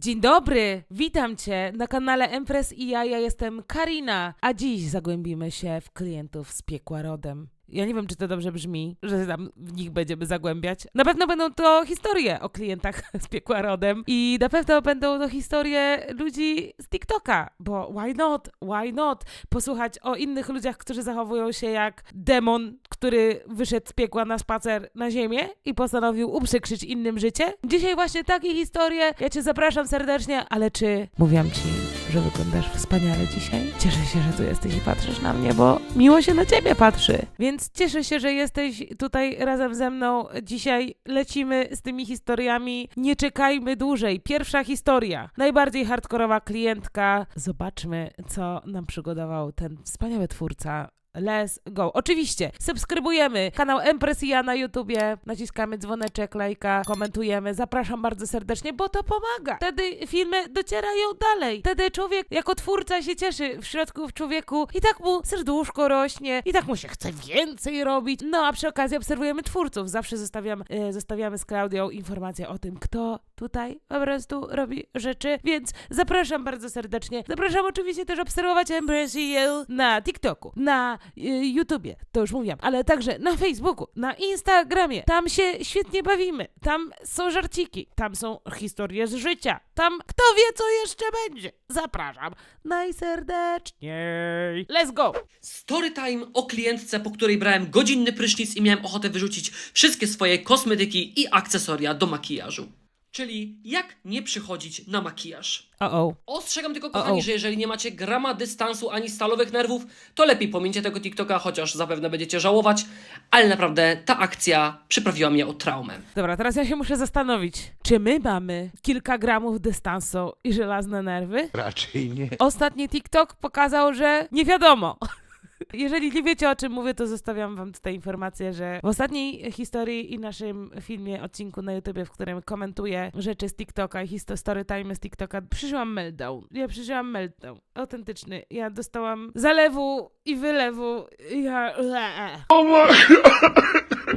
Dzień dobry, witam Cię na kanale Empress i ja, ja jestem Karina, a dziś zagłębimy się w klientów z piekła rodem. Ja nie wiem, czy to dobrze brzmi, że tam w nich będziemy zagłębiać. Na pewno będą to historie o klientach z piekła rodem i na pewno będą to historie ludzi z TikToka, bo why not, why not? Posłuchać o innych ludziach, którzy zachowują się jak demon, który wyszedł z piekła na spacer na ziemię i postanowił uprzykrzyć innym życie. Dzisiaj właśnie takie historie. Ja Cię zapraszam serdecznie, ale czy mówiłam Ci, że wyglądasz wspaniale dzisiaj? Cieszę się, że tu jesteś i patrzysz na mnie, bo miło się na Ciebie patrzy. Więc cieszę się, że jesteś tutaj razem ze mną. Dzisiaj lecimy z tymi historiami. Nie czekajmy dłużej. Pierwsza historia. Najbardziej hardkorowa klientka. Zobaczmy, co nam przygotował ten wspaniały twórca Let's go. Oczywiście, subskrybujemy kanał Empress i ja na YouTubie, naciskamy dzwoneczek, lajka, komentujemy. Zapraszam bardzo serdecznie, bo to pomaga. Wtedy filmy docierają dalej. Wtedy człowiek jako twórca się cieszy w środku w człowieku i tak mu serduszko rośnie i tak mu się chce więcej robić. No a przy okazji obserwujemy twórców. Zawsze zostawiam, e, zostawiamy z Klaudią informację o tym, kto tutaj po prostu robi rzeczy, więc zapraszam bardzo serdecznie. Zapraszam oczywiście też obserwować You na TikToku, na YouTubie, to już mówiłam, ale także na Facebooku, na Instagramie. Tam się świetnie bawimy. Tam są żarciki, tam są historie z życia. Tam kto wie, co jeszcze będzie. Zapraszam najserdeczniej. Let's go! Storytime o klientce, po której brałem godzinny prysznic i miałem ochotę wyrzucić wszystkie swoje kosmetyki i akcesoria do makijażu. Czyli jak nie przychodzić na makijaż. O-o. Ostrzegam tylko, kochani, O-o. że jeżeli nie macie grama dystansu ani stalowych nerwów, to lepiej pomińcie tego TikToka, chociaż zapewne będziecie żałować, ale naprawdę ta akcja przyprawiła mnie o traumę. Dobra, teraz ja się muszę zastanowić, czy my mamy kilka gramów dystansu i żelazne nerwy? Raczej nie. Ostatni TikTok pokazał, że nie wiadomo. Jeżeli nie wiecie o czym mówię, to zostawiam wam tutaj informację, że w ostatniej historii i naszym filmie, odcinku na YouTubie, w którym komentuję rzeczy z TikToka i story time z TikToka, przeżyłam meltdown. Ja przeżyłam meltdown. Autentyczny. Ja dostałam zalewu i wylewu. Ja...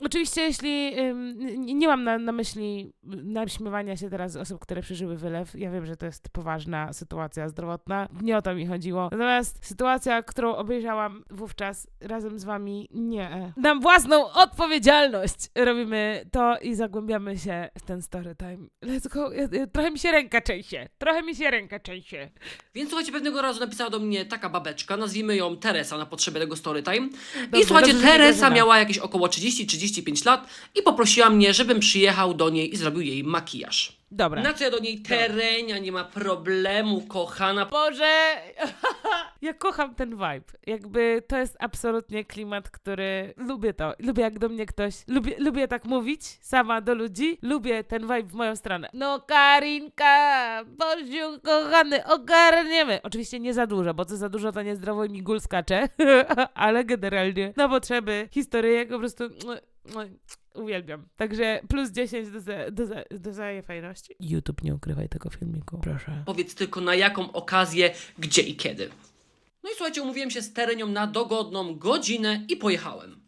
Oczywiście, jeśli ym, nie, mam na, na myśli naśmiewania się teraz osób, które przeżyły wylew, ja wiem, że to jest poważna sytuacja zdrowotna. Nie o to mi chodziło. Natomiast sytuacja, którą obejrzałam wówczas razem z wami, nie. Dam własną odpowiedzialność. Robimy to i zagłębiamy się w ten story time. Let's go. Ja, ja, trochę mi się ręka trzęsie. Trochę mi się ręka trzęsie. Więc słuchajcie, pewnego razu napisała do mnie taka babeczka, nazwijmy ją Teresa na potrzeby tego storytime. Dobrze, I słuchajcie, dobrze, Teresa miała jakieś około 30-35 lat i poprosiła mnie, żebym przyjechał do niej i zrobił jej makijaż. Dobra. Na co ja do niej, Terenia, nie ma problemu, kochana. Boże! ja kocham ten vibe. Jakby to jest absolutnie klimat, który lubię to. Lubię jak do mnie ktoś. Lubię, lubię tak mówić sama do ludzi. Lubię ten vibe w moją stronę. No Karinka, Boziu kochany, ogarniemy. Oczywiście nie za dużo, bo co za dużo to niezdrowo i mi gól skacze. Ale generalnie na potrzeby historyjek po prostu uwielbiam. Także plus 10 do, za, do, za, do zajefajności. YouTube, nie ukrywaj tego filmiku, proszę. Powiedz tylko na jaką okazję, gdzie i kiedy. No i słuchajcie, umówiłem się z Terenią na dogodną godzinę i pojechałem.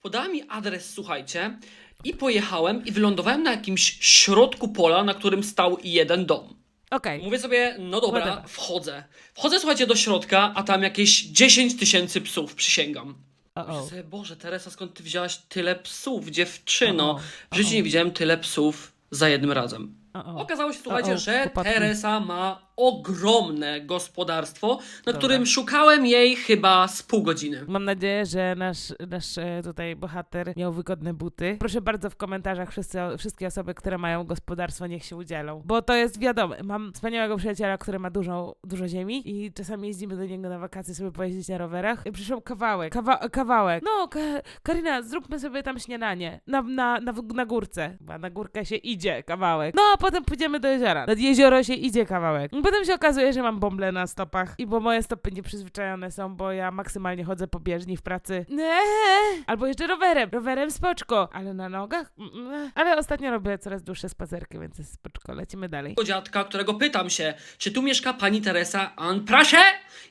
Podała mi adres, słuchajcie, i pojechałem i wylądowałem na jakimś środku pola, na którym stał jeden dom. Okej. Mówię sobie, no dobra, wchodzę. Wchodzę, słuchajcie, do środka, a tam jakieś 10 tysięcy psów, przysięgam. O, Myślę o. sobie, Boże, Teresa, skąd ty wzięłaś tyle psów, dziewczyno? O, W życiu nie widziałem tyle psów za jednym razem. O, o. Okazało się, słuchajcie, O, o, że. Teresa ma ogromne gospodarstwo, na Dobra. którym szukałem jej chyba z pół godziny. Mam nadzieję, że nasz, nasz e, tutaj bohater miał wygodne buty. Proszę bardzo w komentarzach wszyscy, wszystkie osoby, które mają gospodarstwo, niech się udzielą. Bo to jest wiadome. Mam wspaniałego przyjaciela, który ma dużo, dużo ziemi i czasami jeździmy do niego na wakacje sobie pojeździć na rowerach. I Przyszedł kawałek, kawa kawałek. No, ka Karina, zróbmy sobie tam śniadanie. Na, na, na, na górce. Chyba na górkę się idzie kawałek. No, a potem pójdziemy do jeziora. Nad jezioro się idzie kawałek. Potem się okazuje, że mam bąble na stopach i bo moje stopy nieprzyzwyczajone są, bo ja maksymalnie chodzę po bieżni w pracy. Eee. Albo jeszcze rowerem. Rowerem spoczko. Ale na nogach? Mm. Ale ostatnio robię coraz dłuższe spacerki, więc jest spoczko. Lecimy dalej. Dziadka, którego pytam się, czy tu mieszka pani Teresa? A on, proszę?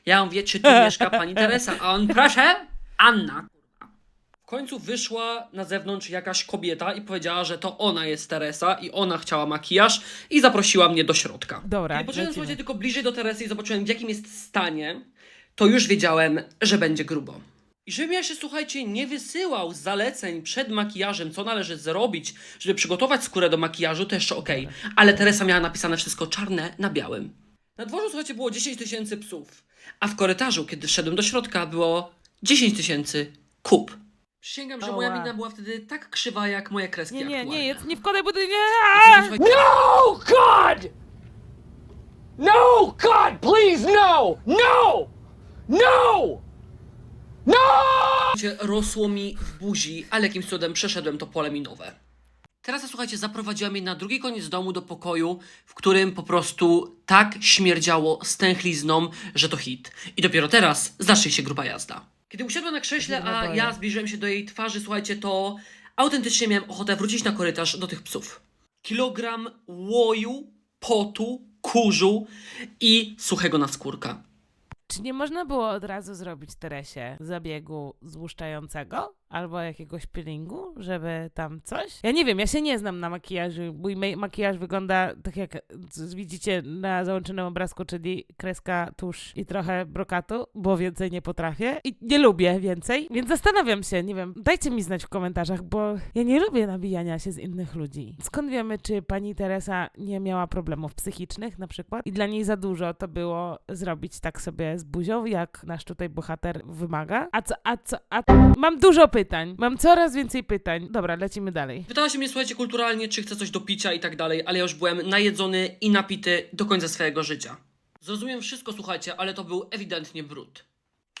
Ja mówię, czy tu mieszka pani Teresa? A on, proszę? Anna. Końcu wyszła na zewnątrz jakaś kobieta i powiedziała, że to ona jest Teresa i ona chciała makijaż i zaprosiła mnie do środka. Dobra, Kiedy podszedłem, lecimy. słuchajcie, tylko bliżej do Teresy i zobaczyłem w jakim jest stanie, to już wiedziałem, że będzie grubo. I żebym ja się, słuchajcie, nie wysyłał zaleceń przed makijażem, co należy zrobić, żeby przygotować skórę do makijażu, to jeszcze okej. Ale Teresa miała napisane wszystko czarne na białym. Na dworzu, słuchajcie, było 10 tysięcy psów, a w korytarzu, kiedy szedłem do środka, było 10 tysięcy kup. Przysięgam, że moja mina była wtedy tak krzywa, jak moje kreski Nie, nie, nie, jest- nie wkładaj budy, nie! No, God! No, God, please, no! No! No! No! Słuchajcie, rosło mi w buzi, ale jakimś cudem przeszedłem to pole minowe. Teraz, słuchajcie, zaprowadziła mnie na drugi koniec domu do pokoju, w którym po prostu tak śmierdziało stęchlizną, że to hit. I dopiero teraz zacznie się gruba jazda. Kiedy usiadłem na krześle, a ja zbliżyłem się do jej twarzy, słuchajcie, to autentycznie miałem ochotę wrócić na korytarz do tych psów. Kilogram łoju, potu, kurzu i suchego naskórka. Czy nie można było od razu zrobić Teresie zabiegu złuszczającego albo jakiegoś peelingu, żeby tam coś? Ja nie wiem, ja się nie znam na makijażu. Mój ma- makijaż wygląda tak jak widzicie na załączonym obrazku, czyli kreska, tusz i trochę brokatu, bo więcej nie potrafię i nie lubię więcej, więc zastanawiam się, nie wiem, dajcie mi znać w komentarzach, bo ja nie lubię nabijania się z innych ludzi. Skąd wiemy, czy pani Teresa nie miała problemów psychicznych na przykład i dla niej za dużo to było zrobić tak sobie z buzią, jak nasz tutaj bohater wymaga? A co, a co, a... Mam dużo pytań, mam coraz więcej pytań. Dobra, lecimy dalej. Pytała się mnie, słuchajcie, kulturalnie, czy chcę coś do picia i tak dalej, ale ja już byłem najedzony i napity do końca swojego życia. Zrozumiem wszystko, słuchajcie, ale to był ewidentnie brud.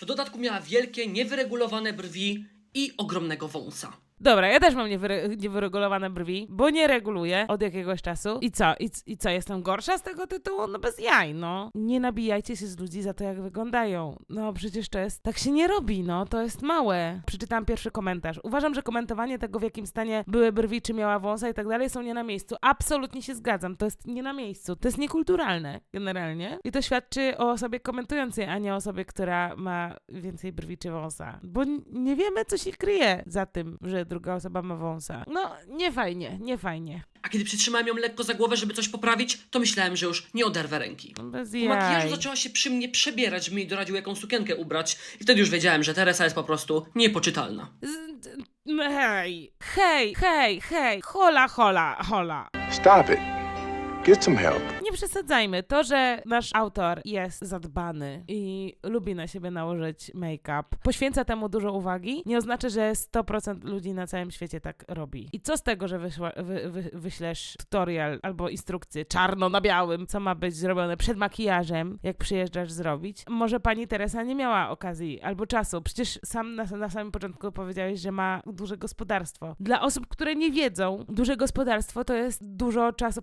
W dodatku miała wielkie, niewyregulowane brwi i ogromnego wąsa. Dobra, ja też mam niewyre- niewyregulowane brwi, bo nie reguluję od jakiegoś czasu. I co? I, c- I co? Jestem gorsza z tego tytułu? No bez jaj, no. Nie nabijajcie się z ludzi za to, jak wyglądają. No przecież to jest... Tak się nie robi, no. To jest małe. Przeczytałam pierwszy komentarz. Uważam, że komentowanie tego, w jakim stanie były brwi, czy miała wąsa i tak dalej, są nie na miejscu. Absolutnie się zgadzam. To jest nie na miejscu. To jest niekulturalne, generalnie. I to świadczy o osobie komentującej, a nie o osobie, która ma więcej brwi czy wąsa. Bo n- nie wiemy, co się kryje za tym, że druga osoba ma wąsa. No, nie fajnie, nie fajnie. A kiedy przytrzymałem ją lekko za głowę, żeby coś poprawić, to myślałem, że już nie oderwę ręki. No, Bez Po makijażu jaj. zaczęła się przy mnie przebierać, żeby mi doradził jaką sukienkę ubrać i wtedy już wiedziałem, że Teresa jest po prostu niepoczytalna. Z- d- Hej, hej, hej, hej, hola, hola, hola. Stop it. Get some help. Nie przesadzajmy. To, że nasz autor jest zadbany i lubi na siebie nałożyć make-up, poświęca temu dużo uwagi, nie oznacza, że 100% ludzi na całym świecie tak robi. I co z tego, że wyszła, wy, wy, wyślesz tutorial albo instrukcję czarno na białym, co ma być zrobione przed makijażem, jak przyjeżdżasz zrobić? Może pani Teresa nie miała okazji albo czasu. Przecież sam na, na samym początku powiedziałeś, że ma duże gospodarstwo. Dla osób, które nie wiedzą, duże gospodarstwo to jest dużo czasu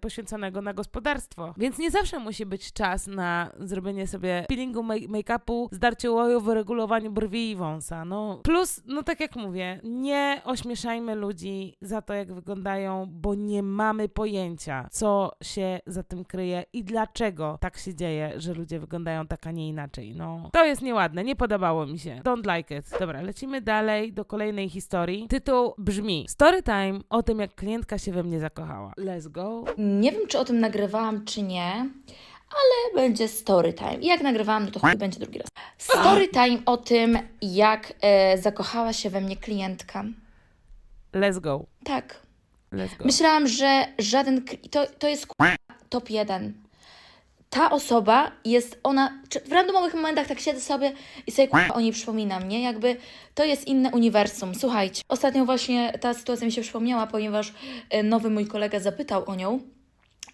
poświęconego na gospodarstwo. Więc nie zawsze musi być czas na zrobienie sobie peelingu, make- make-upu, zdarcie łoju, wyregulowaniu brwi i wąsa. No plus, no tak jak mówię, nie ośmieszajmy ludzi za to, jak wyglądają, bo nie mamy pojęcia, co się za tym kryje i dlaczego tak się dzieje, że ludzie wyglądają tak, a nie inaczej. No, to jest nieładne, nie podobało mi się. Don't like it. Dobra, lecimy dalej do kolejnej historii. Tytuł brzmi Story time o tym, jak klientka się we mnie zakochała. Let's go. Nie wiem, czy o tym nagrywałam, czy nie, ale będzie story time. I jak nagrywałam, no to chuj będzie drugi raz. Story time o tym, jak e, zakochała się we mnie klientka. Let's go. Tak. Let's go. Myślałam, że żaden. kli- To, to jest k***a, top jeden. Ta osoba jest ona. Czy w randomowych momentach tak siedzę sobie i sobie k***a, o niej przypominam, nie? Jakby to jest inne uniwersum. Słuchajcie, ostatnio właśnie ta sytuacja mi się przypomniała, ponieważ e, nowy mój kolega zapytał o nią.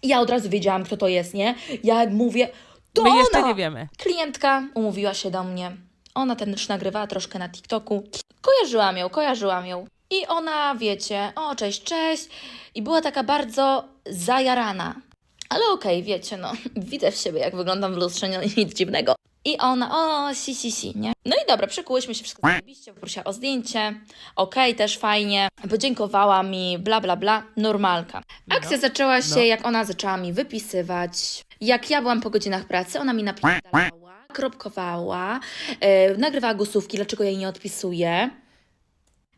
I ja od razu wiedziałam, kto to jest, nie? Ja mówię. To My jeszcze ona! nie wiemy. Klientka umówiła się do mnie. Ona też nagrywała troszkę na TikToku. Kojarzyłam ją, kojarzyłam ją. I ona, wiecie, o cześć, cześć. I była taka bardzo zajarana. Ale okej, wiecie, no, widzę w siebie, jak wyglądam w lustrze, no nic dziwnego. I ona, o, si, si, si, nie? No i dobra, przykułyśmy się, wszystko zajebiście, poprosiła o zdjęcie, okej, też fajnie, podziękowała mi, bla, bla, bla, normalka. Akcja zaczęła się, no. jak ona zaczęła mi wypisywać, jak ja byłam po godzinach pracy, ona mi napisała, kropkowała, e, nagrywała głosówki, dlaczego jej nie odpisuję.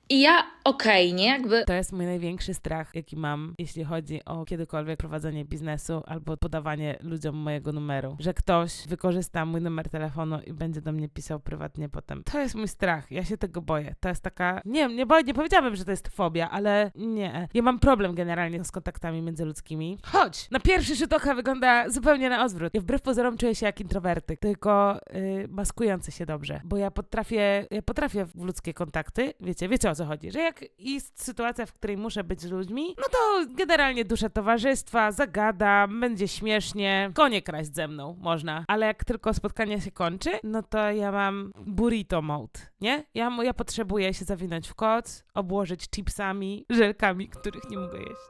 I ja okej, nie? Jakby To jest mój największy strach, jaki mam, jeśli chodzi o kiedykolwiek prowadzenie biznesu albo podawanie ludziom mojego numeru. Że ktoś wykorzysta mój numer telefonu i będzie do mnie pisał prywatnie potem. To jest mój strach. Ja się tego boję. To jest taka. Nie nie, boję, nie powiedziałabym, że to jest fobia, ale nie. Ja mam problem generalnie z kontaktami międzyludzkimi. Chodź! Na pierwszy rzut oka wygląda zupełnie na odwrót. Ja wbrew pozorom czuję się jak introwertyk, tylko yy, maskujący się dobrze. Bo ja potrafię, ja potrafię w ludzkie kontakty. Wiecie, wiecie o co chodzi. Że jak jest sytuacja, w której muszę być z ludźmi, no to generalnie duszę towarzystwa, zagadam, będzie śmiesznie, konie kraść ze mną można. Ale jak tylko spotkanie się kończy, no to ja mam burrito mode, nie? Ja, ja potrzebuję się zawinąć w koc, obłożyć chipsami, żelkami, których nie mogę jeść.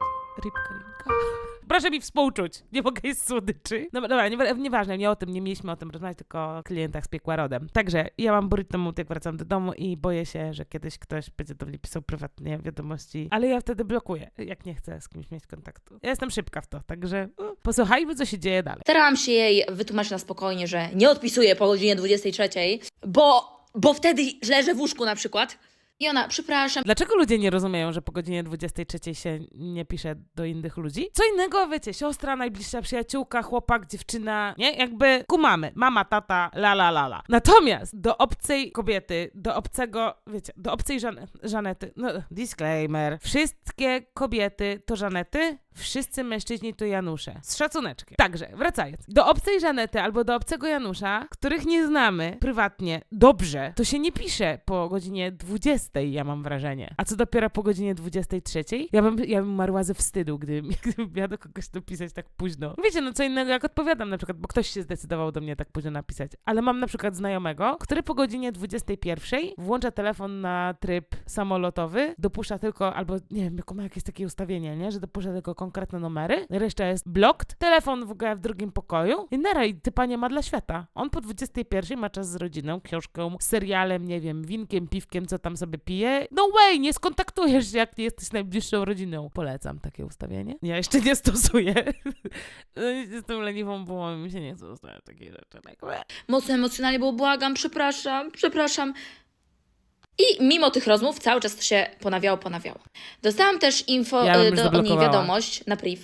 Rybka, rybka. Proszę mi współczuć, nie mogę jeść słodyczy. No dobra, nie, nieważne, nie o tym, nie mieliśmy o tym rozmawiać, tylko o klientach z piekła rodem. Także ja mam burrito mode, jak wracam do domu i boję się, że kiedyś ktoś będzie do mnie pisał prywatnie wiadomości, ale ja wtedy blokuję, jak nie chcę z kimś mieć kontaktu. Ja jestem szybka w to, także uh, posłuchajmy, co się dzieje dalej. starałam się jej wytłumaczyć na spokojnie, że nie odpisuję po godzinie 23, bo, bo wtedy leżę w łóżku na przykład. I ona, przepraszam, Dlaczego ludzie nie rozumieją, że po godzinie 23 się nie pisze do innych ludzi? Co innego, wiecie, siostra, najbliższa przyjaciółka, chłopak, dziewczyna, nie? Jakby kumamy, mama, tata, la la la la. Natomiast do obcej kobiety, do obcego, wiecie, do obcej Żan Żanety, no disclaimer, wszystkie kobiety to Żanety, wszyscy mężczyźni to Janusze. Z szacuneczkiem. Także, wracając. Do obcej Żanety albo do obcego Janusza, których nie znamy prywatnie dobrze, to się nie pisze po godzinie 20, ja mam wrażenie. A co dopiero po godzinie 23? Ja bym, ja bym umarła ze wstydu, gdybym, gdybym miała do kogoś napisać tak późno. Wiecie, no co innego jak odpowiadam na przykład, bo ktoś się zdecydował do mnie tak późno napisać. Ale mam na przykład znajomego, który po godzinie 21 włącza telefon na tryb samolotowy, dopuszcza tylko, albo nie wiem, ma jakieś takie ustawienie, nie? Że dopuszcza tylko konkretne numery, reszta jest blocked, telefon w ogóle w drugim pokoju i nara, i typa nie ma dla świata. On po 21 ma czas z rodziną, książką, serialem, nie wiem, winkiem, piwkiem, co tam sobie pije. No way, nie skontaktujesz się, jak nie jesteś najbliższą rodziną. Polecam takie ustawienie. Ja jeszcze nie stosuję. Jestem leniwą bułą i mi się nie ustawiać takich rzeczy. Jakby. mocno emocjonalnie, bo błagam, przepraszam, przepraszam. I mimo tych rozmów cały czas to się ponawiało, ponawiało. Dostałam też info, Ja y, do, niej wiadomość na priv,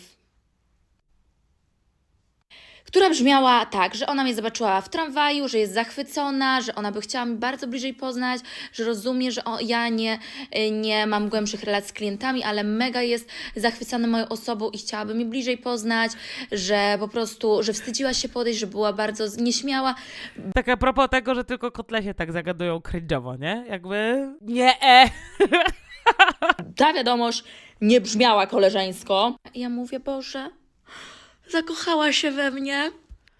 która brzmiała tak, że ona mnie zobaczyła w tramwaju, że jest zachwycona, że ona by chciała mi bardzo bliżej poznać, że rozumie, że o, ja nie, y, nie mam głębszych relacji z klientami, ale mega jest zachwycona moją osobą i chciałaby mi bliżej poznać, że po prostu, że wstydziła się podejść, że była bardzo nieśmiała, Tak a propos tego, że tylko kotlesie tak zagadują cringe'owo, nie? Jakby... Nie, e! ta wiadomość nie brzmiała koleżeńsko. Ja mówię, Boże, zakochała się we mnie.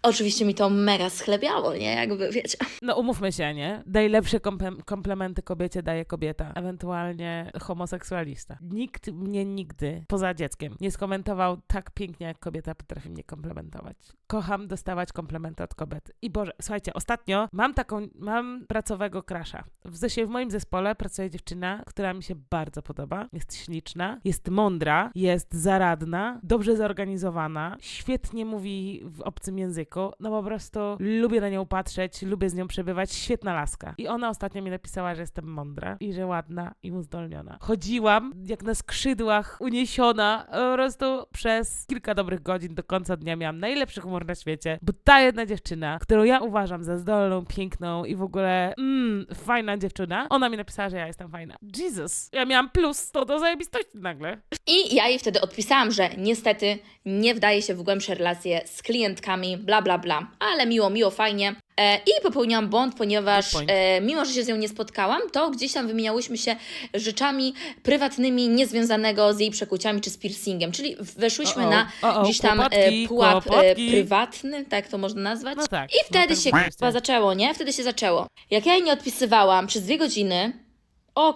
Oczywiście mi to mega schlebiało, nie? Jakby, wiecie. No umówmy się, nie? Najlepsze komplementy kobiecie daje kobieta, ewentualnie homoseksualista. Nikt mnie nigdy, poza dzieckiem, nie skomentował tak pięknie, jak kobieta potrafi mnie komplementować. Kocham dostawać komplementy od kobiet. I Boże, słuchajcie, ostatnio mam taką, mam pracowego krasza. W, w moim zespole pracuje dziewczyna, która mi się bardzo podoba. Jest śliczna, jest mądra, jest zaradna, dobrze zorganizowana, świetnie mówi w obcym języku. No po prostu lubię na nią patrzeć, lubię z nią przebywać. Świetna laska. I ona ostatnio mi napisała, że jestem mądra i że ładna i uzdolniona. Chodziłam jak na skrzydłach, uniesiona po prostu przez kilka dobrych godzin do końca dnia. Miałam najlepszy humor na świecie, bo ta jedna dziewczyna, którą ja uważam za zdolną, piękną i w ogóle mm, fajna dziewczyna, ona mi napisała, że ja jestem fajna. Jesus! Ja miałam plus 100 do zajebistości nagle. I ja jej wtedy odpisałam, że niestety nie wdaje się w głębsze relacje z klientkami, bla, bla, bla. Ale miło, miło, fajnie. E, I popełniłam błąd, ponieważ e, mimo, że się z nią nie spotkałam, to gdzieś tam wymieniałyśmy się rzeczami prywatnymi, niezwiązanego z jej przekuciami czy z piercingiem. Czyli weszłyśmy O-o, na o-o, gdzieś tam kłopotki, e, pułap e, kłopotki. prywatny, tak to można nazwać. No tak. I wtedy no się chyba zaczęło, nie? Wtedy się zaczęło. Jak ja jej nie odpisywałam przez dwie godziny, o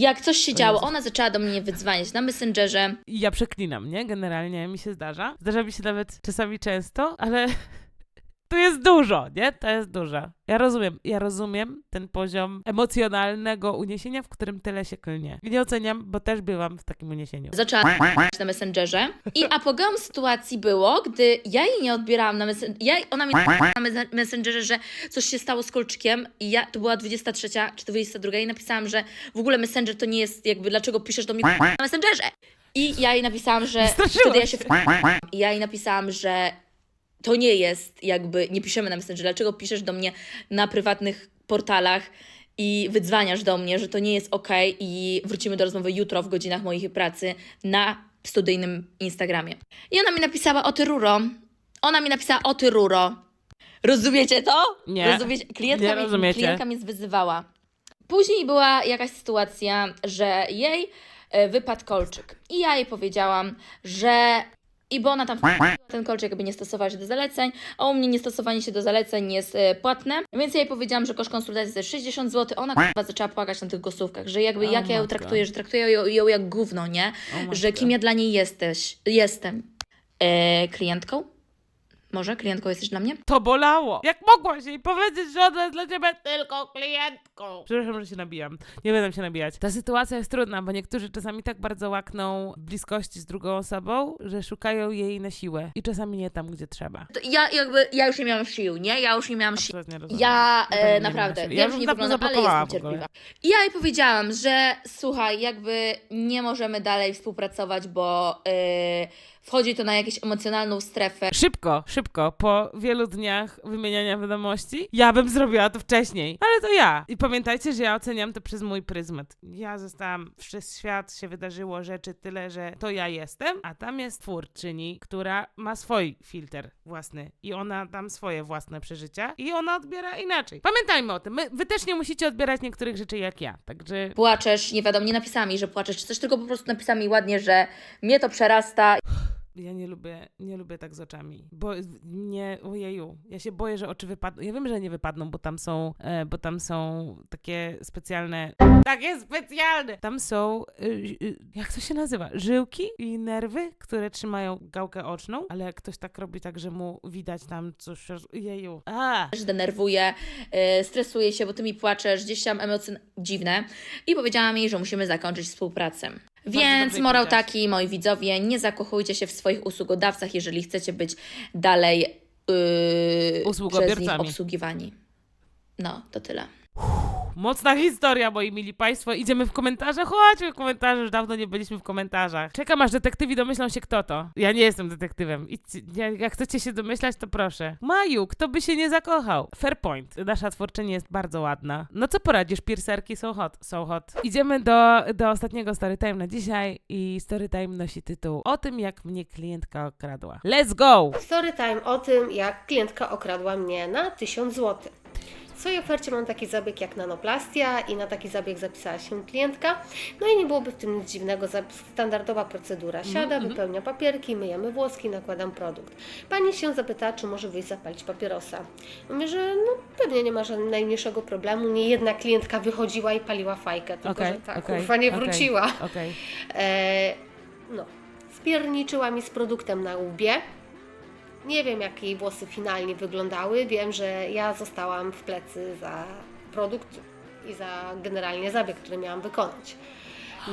jak coś się działo, ona zaczęła do mnie wydzwaniać na Messengerze. I ja przeklinam, nie? Generalnie mi się zdarza. Zdarza mi się nawet czasami często, ale tu jest dużo, nie? To jest dużo. Ja rozumiem, ja rozumiem ten poziom emocjonalnego uniesienia, w którym tyle się klnie. Nie oceniam, bo też bywam w takim uniesieniu. zaczęła na Messengerze i apogeum sytuacji było, gdy ja jej nie odbierałam na Messengerze, ja, ona mi na mes- Messengerze, że coś się stało z kolczykiem i ja, to była 23 czy 22 i napisałam, że w ogóle Messenger to nie jest jakby, dlaczego piszesz do mnie na Messengerze? I ja jej napisałam, że Straszyłaś wtedy ja się i ja jej napisałam, że to nie jest jakby, nie piszemy na Messengerze, dlaczego piszesz do mnie na prywatnych portalach i wydzwaniasz do mnie, że to nie jest ok i wrócimy do rozmowy jutro w godzinach mojej pracy na studyjnym Instagramie. I ona mi napisała o ty ruro. Ona mi napisała o ty ruro. Rozumiecie to? Nie. Rozumiecie? Klientka, Nie mnie, rozumiecie. klientka mnie wyzywała. Później była jakaś sytuacja, że jej e, wypadł kolczyk. I ja jej powiedziałam, że. I bo ona tam ten kolczyk jakby nie stosować się do zaleceń, a u mnie niestosowanie się do zaleceń jest e, płatne. Więc ja jej powiedziałam, że koszt konsultacji to jest 60 zł. Ona chyba zaczęła płakać na tych głosówkach, że jakby jak ja ją traktuję, że traktuję ją, ją jak gówno, nie? że kim ja dla niej jesteś, jestem. E, klientką? Może klientką jesteś dla mnie? To bolało. Jak mogłaś jej powiedzieć, że ona jest dla ciebie tylko klientką? Przepraszam, że się nabijam. Nie będę się nabijać. Ta sytuacja jest trudna, bo niektórzy czasami tak bardzo łakną bliskości z drugą osobą, że szukają jej na siłę. I czasami nie tam, gdzie trzeba. To ja jakby, ja już nie miałam sił, nie? Ja już nie miałam sił. Absolutnie rozumiem. Ja e, nie naprawdę, Ja że bym nie wyglądam, ale jestem cierpliwa. I ja jej powiedziałam, że słuchaj, jakby nie możemy dalej współpracować, bo e, wchodzi to na jakąś emocjonalną strefę. Szybko, szybko, po wielu dniach wymieniania wiadomości, ja bym zrobiła to wcześniej, ale to ja. I pamiętajcie, że ja oceniam to przez mój pryzmat. Ja zostałam, przez świat się wydarzyło rzeczy tyle, że to ja jestem, a tam jest twórczyni, która ma swój filtr własny i ona tam swoje własne przeżycia i ona odbiera inaczej. Pamiętajmy o tym, My, wy też nie musicie odbierać niektórych rzeczy jak ja, także... Płaczesz, nie wiadomo, nie napisała mi, że płaczesz, czy coś, tylko po prostu napisała mi ładnie, że mnie to przerasta. Ja nie lubię, nie lubię tak z oczami, bo nie, ojeju, ja się boję, że oczy wypadną. Ja wiem, że nie wypadną, bo tam są, e, bo tam są takie specjalne, takie specjalne. Tam są, y, y, jak to się nazywa, żyłki i nerwy, które trzymają gałkę oczną, ale jak ktoś tak robi tak, że mu widać tam coś, jeju, a, też denerwuję, yy, stresuję się, bo ty mi płaczesz, gdzieś tam emocje dziwne. I powiedziałam jej, że musimy zakończyć współpracę. Więc morał taki, moi widzowie, nie zakochujcie się w swoich usługodawcach, jeżeli chcecie być dalej yy, przez nich obsługiwani. No, to tyle. Mocna historia, moi mili państwo. Idziemy w komentarze? Chodźmy w komentarze, już dawno nie byliśmy w komentarzach. Czekam, aż detektywi domyślą się, kto to. Ja nie jestem detektywem. Idźcie, jak, chcecie się domyślać, to proszę. Maju, kto by się nie zakochał? Fair point. Nasza twórczyni jest bardzo ładna. No co poradzisz, piercerki są hot, są hot. Idziemy do, do ostatniego storytime na dzisiaj i storytime nosi tytuł o tym, jak mnie klientka okradła. Let's go! Storytime o tym, jak klientka okradła mnie na 1000 zł. W swojej ofercie mam taki zabieg jak nanoplastia i na taki zabieg zapisała się klientka. No i nie byłoby w tym nic dziwnego, standardowa procedura. Siada, wypełnia papierki, myjemy włoski, nakładam produkt. Pani się zapytała, czy może wyjść zapalić papierosa. Mówię, że no pewnie nie ma żadnego najmniejszego problemu. Nie jedna klientka wychodziła i paliła fajkę, tylko Okej, że ta okej, kurwa nie wróciła. Okej. E, no, spierniczyła mi z produktem na łbie. Nie wiem, jak jej włosy finalnie wyglądały. Wiem, że ja zostałam w plecy za produkt i za generalnie zabieg, który miałam wykonać.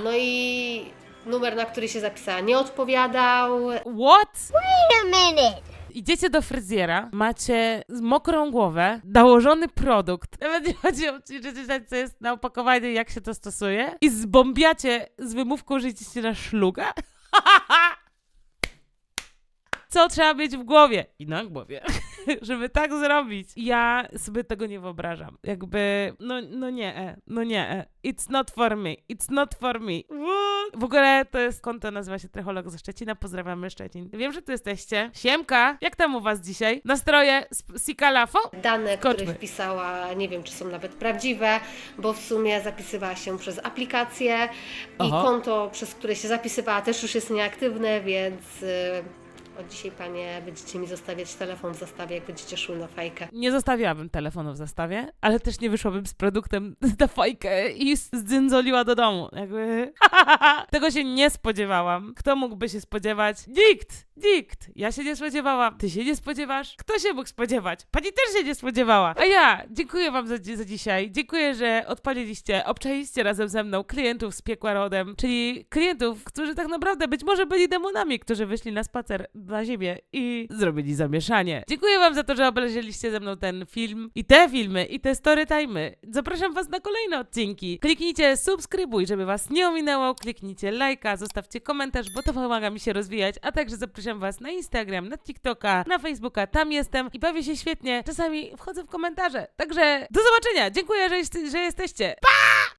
No i numer, na który się zapisała, nie odpowiadał. What? Wait a minute. Idziecie do fryzjera, macie mokrą głowę, nałożony produkt. Nawet nie chodzi o czy czytać, co jest na opakowaniu i jak się to stosuje. I zbombiacie z wymówką, że idziecie na szluga. Co trzeba mieć w głowie? I na głowie. Żeby tak zrobić. Ja sobie tego nie wyobrażam. Jakby, no, no nie, e, no nie. e. It's not for me. It's not for me. What? W ogóle to jest konto, nazywa się Trecholog ze Szczecina. Pozdrawiamy Szczecin. Wiem, że tu jesteście. Siemka, jak tam u was dzisiaj? Nastroje z Sikalafo? Dane, które wpisała, nie wiem, czy są nawet prawdziwe, bo w sumie zapisywała się przez aplikację i Aha. konto, przez które się zapisywała, też już jest nieaktywne, więc y, Od dzisiaj panie będziecie mi zostawiać telefon w zastawie, jak będziecie szły na fajkę. Nie zostawiłabym telefonu w zastawie, ale też nie wyszłabym z produktem na fajkę i zdzyndzoliła do domu. Jakby tego się nie spodziewałam. Kto mógłby się spodziewać? Nikt! Nikt! Ja się nie spodziewałam. Ty się nie spodziewasz? Kto się mógł spodziewać? Pani też się nie spodziewała. A ja dziękuję wam za, za dzisiaj. Dziękuję, że odpaliliście, obczaliście razem ze mną klientów z piekła rodem, czyli klientów, którzy tak naprawdę być może byli demonami, którzy wyszli na spacer na ziemię i zrobili zamieszanie. Dziękuję wam za to, że obejrzeliście ze mną ten film i te filmy i te story time'y. Zapraszam was na kolejne odcinki. Kliknijcie subskrybuj, żeby was nie ominęło. Kliknijcie lajka, zostawcie komentarz, bo to pomaga mi się rozwijać, a także zapraszam was na Instagram, na TikToka, na Facebooka. Tam jestem i bawię się świetnie. Czasami wchodzę w komentarze. Także do zobaczenia. Dziękuję, że, jest, że jesteście. Pa!